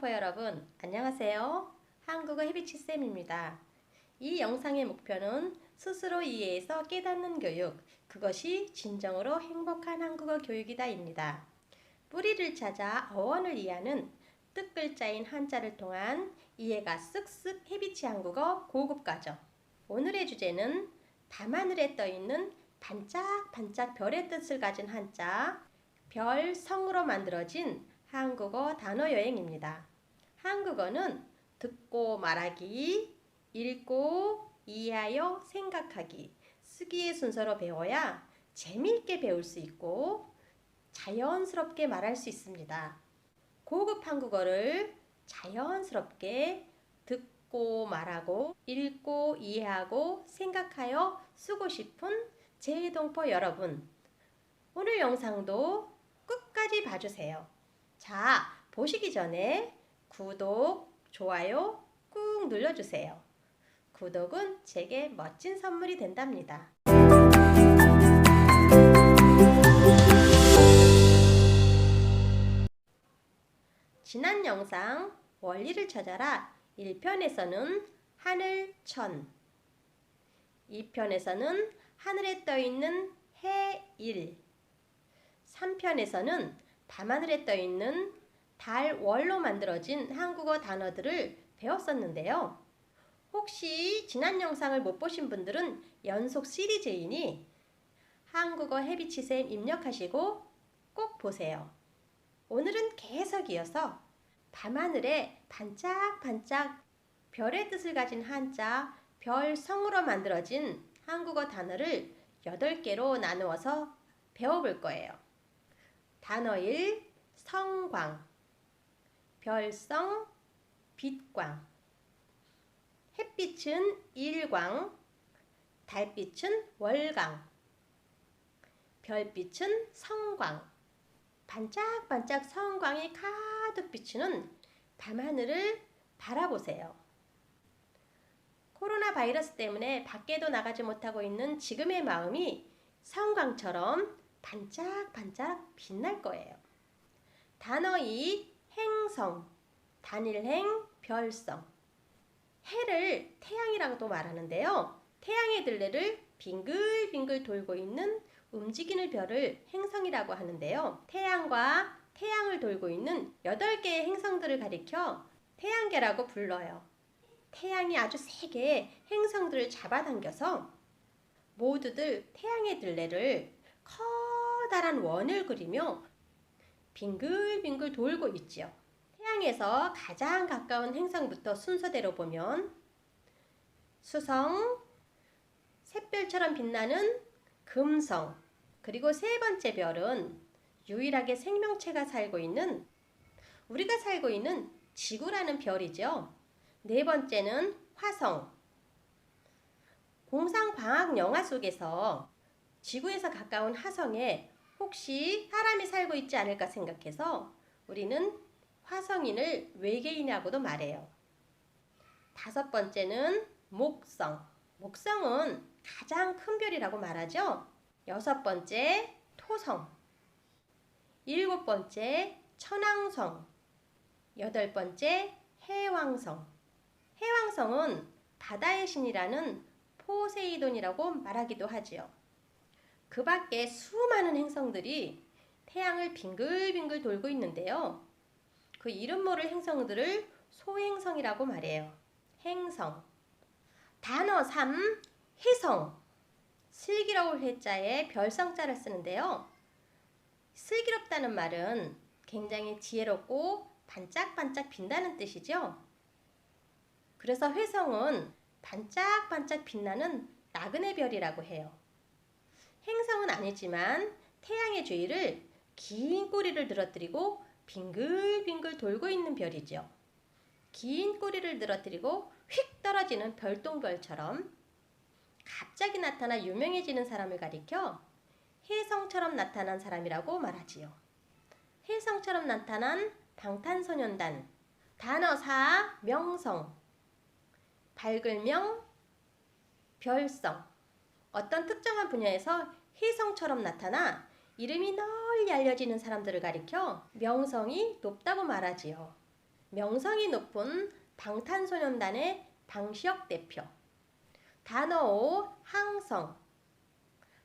동포 여러분, 안녕하세요. 한국어 헤비치쌤입니다. 이 영상의 목표는 스스로 이해해서 깨닫는 교육, 그것이 진정으로 행복한 한국어 교육이다입니다. 뿌리를 찾아 어원을 이해하는 뜻글자인 한자를 통한 이해가 쓱쓱 헤비치 한국어 고급 과정. 오늘의 주제는 밤하늘에 떠있는 반짝반짝 별의 뜻을 가진 한자, 별 성으로 만들어진 한국어 단어 여행입니다. 한국어는 듣고 말하기, 읽고 이해하여 생각하기, 쓰기의 순서로 배워야 재미있게 배울 수 있고 자연스럽게 말할 수 있습니다. 고급 한국어를 자연스럽게 듣고 말하고 읽고 이해하고 생각하여 쓰고 싶은 제동포 여러분. 오늘 영상도 끝까지 봐주세요. 자, 보시기 전에 구독, 좋아요 꾹 눌러주세요. 구독은 제게 멋진 선물이 된답니다. 지난 영상 원리를 찾아라 1편에서는 하늘 천 2편에서는 하늘에 떠 있는 해일 3편에서는 밤하늘에 떠 있는 달 월로 만들어진 한국어 단어들을 배웠었는데요. 혹시 지난 영상을 못 보신 분들은 연속 시리즈이니 한국어 헤비치쌤 입력하시고 꼭 보세요. 오늘은 계속 이어서 밤하늘에 반짝반짝 별의 뜻을 가진 한자 별성으로 만들어진 한국어 단어를 8개로 나누어서 배워볼 거예요. 단어 1 성광 별성 빛광. 햇빛은 일광 달빛은 월광. 별빛은 성광. 반짝반짝 성광이 가득 비추는 밤하늘을 바라보세요. 코로나 바이러스 때문에 밖에도 나가지 못하고 있는 지금의 마음이 성광처럼 반짝반짝 빛날 거예요. 단어 2 행성 단일행 별성 해를 태양이라고도 말하는데요. 태양의 들레를 빙글빙글 돌고 있는 움직이는 별을 행성이라고 하는데요. 태양과 태양을 돌고 있는 8개의 행성들을 가리켜 태양계라고 불러요. 태양이 아주 세게 행성들을 잡아당겨서 모두들 태양의 들레를 커다란 원을 그리며 빙글빙글 돌고 있지요. 태양에서 가장 가까운 행성부터 순서대로 보면 수성, 샛별처럼 빛나는 금성, 그리고 세 번째 별은 유일하게 생명체가 살고 있는 우리가 살고 있는 지구라는 별이죠. 네 번째는 화성. 공상과학 영화 속에서 지구에서 가까운 화성에 혹시 사람이 살고 있지 않을까 생각해서 우리는 화성인을 외계인이라고도 말해요. 다섯 번째는 목성. 목성은 가장 큰 별이라고 말하죠. 여섯 번째 토성. 일곱 번째 천왕성. 여덟 번째 해왕성. 해왕성은 바다의 신이라는 포세이돈이라고 말하기도 하지요. 그 밖에 수많은 행성들이 태양을 빙글빙글 돌고 있는데요. 그 이름 모를 행성들을 소행성이라고 말해요. 행성. 단어 3. 해성. 슬기로울 해자에 별성자를 쓰는데요. 슬기롭다는 말은 굉장히 지혜롭고 반짝반짝 빈다는 뜻이죠. 그래서 회성은 반짝반짝 빛나는 나그네 별이라고 해요. 행성은 아니지만 태양의 주위를 긴 꼬리를 늘어뜨리고 빙글빙글 돌고 있는 별이죠. 긴 꼬리를 늘어뜨리고 휙 떨어지는 별똥별처럼 갑자기 나타나 유명해지는 사람을 가리켜 혜성처럼 나타난 사람이라고 말하지요. 혜성처럼 나타난 방탄소년단 단어 4 명성 밝을명 별성 어떤 특정한 분야에서 혜성처럼 나타나 이름이 널리 알려지는 사람들을 가리켜 명성이 높다고 말하지요. 명성이 높은 방탄소년단의 방시혁 대표. 단어 5 항성.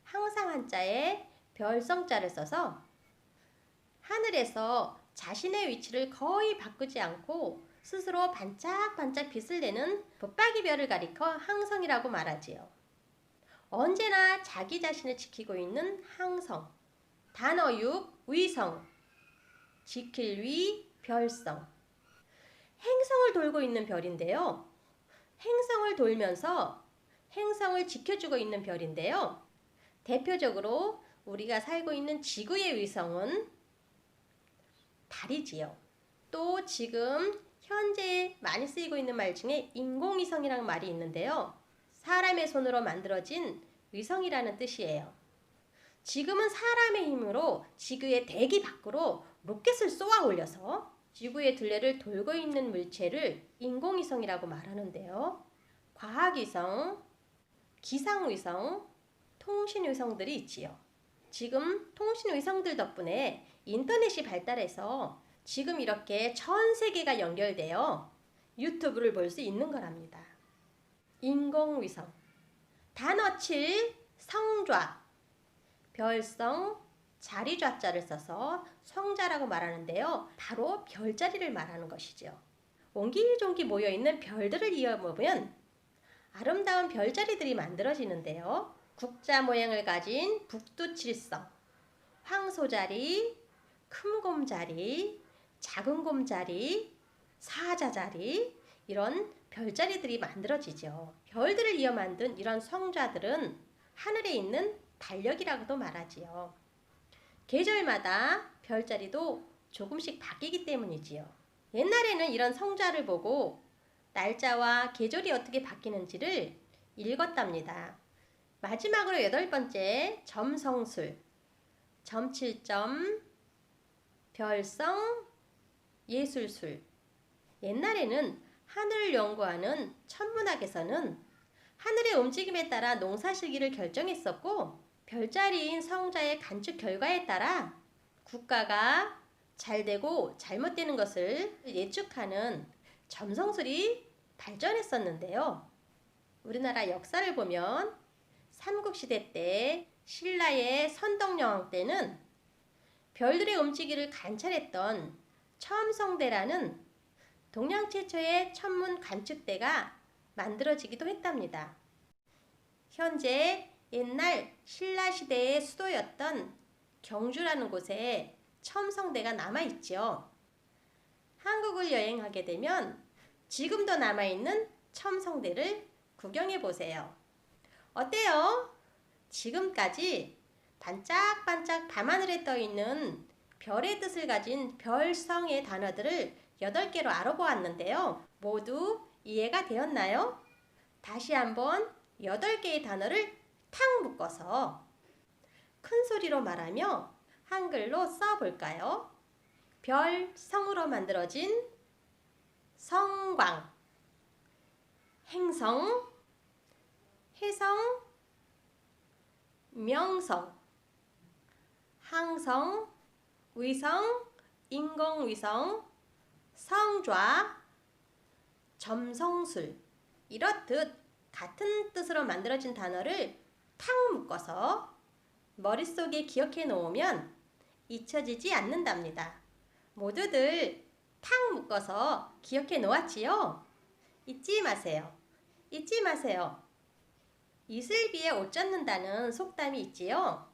항상 한자에 별성자를 써서 하늘에서 자신의 위치를 거의 바꾸지 않고 스스로 반짝반짝 빛을 내는 붙박이 별을 가리켜 항성이라고 말하지요. 언제나 자기 자신을 지키고 있는 항성. 단어 6 위성. 지킬 위 별성. 행성을 돌고 있는 별인데요. 행성을 돌면서 행성을 지켜주고 있는 별인데요. 대표적으로 우리가 살고 있는 지구의 위성은 달이지요. 또 지금 현재 많이 쓰이고 있는 말 중에 인공위성이라는 말이 있는데요. 사람의 손으로 만들어진 위성이라는 뜻이에요. 지금은 사람의 힘으로 지구의 대기 밖으로 로켓을 쏘아 올려서 지구의 둘레를 돌고 있는 물체를 인공위성이라고 말하는데요. 과학위성, 기상위성, 통신위성들이 있지요. 지금 통신위성들 덕분에 인터넷이 발달해서 지금 이렇게 전 세계가 연결되어 유튜브를 볼 수 있는 거랍니다. 인공위성 단어 7 성좌 별성 자리좌자를 써서 성자라고 말하는데요. 바로 별자리를 말하는 것이죠. 옹기종기 모여있는 별들을 이어보면 아름다운 별자리들이 만들어지는데요. 국자 모양을 가진 북두칠성, 황소자리, 큰 곰자리, 작은 곰자리, 사자자리 이런 별자리들이 만들어지죠. 별들을 이어 만든 이런 성자들은 하늘에 있는 달력이라고도 말하지요. 계절마다 별자리도 조금씩 바뀌기 때문이지요. 옛날에는 이런 성자를 보고 날짜와 계절이 어떻게 바뀌는지를 읽었답니다. 마지막으로 여덟 번째 점성술 점칠점 별성 예술술 옛날에는 하늘을 연구하는 천문학에서는 하늘의 움직임에 따라 농사 시기를 결정했었고 별자리인 성자의 관측 결과에 따라 국가가 잘 되고 잘못되는 것을 예측하는 점성술이 발전했었는데요. 우리나라 역사를 보면 삼국시대 때 신라의 선덕여왕 때는 별들의 움직이를 관찰했던 첨성대라는 동양 최초의 천문 관측대가 만들어지기도 했답니다. 현재 옛날 신라 시대의 수도였던 경주라는 곳에 첨성대가 남아있죠. 한국을 여행하게 되면 지금도 남아있는 첨성대를 구경해 보세요. 어때요? 지금까지 반짝반짝 밤하늘에 떠 있는 별의 뜻을 가진 별성의 단어들을 8개로 알아보았는데요. 모두 이해가 되었나요? 다시 한번 8개의 단어를 탁 묶어서 큰 소리로 말하며 한글로 써볼까요? 별 성으로 만들어진 성광, 행성, 해성, 명성, 항성, 위성, 인공위성, 성좌, 점성술 이렇듯 같은 뜻으로 만들어진 단어를 탁 묶어서 머릿속에 기억해 놓으면 잊혀지지 않는답니다. 모두들 탁 묶어서 기억해 놓았지요? 잊지 마세요. 잊지 마세요. 이슬비에 옷 젖는다는 속담이 있지요.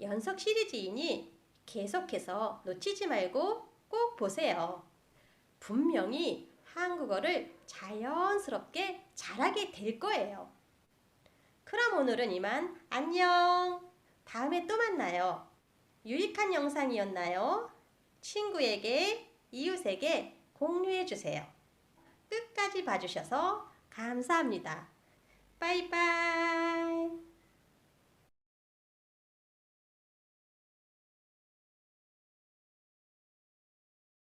연속 시리즈이니 계속해서 놓치지 말고 꼭 보세요. 분명히 한국어를 자연스럽게 잘하게 될 거예요. 그럼 오늘은 이만 안녕. 다음에 또 만나요. 유익한 영상이었나요? 친구에게, 이웃에게 공유해 주세요. 끝까지 봐주셔서 감사합니다. 拜拜。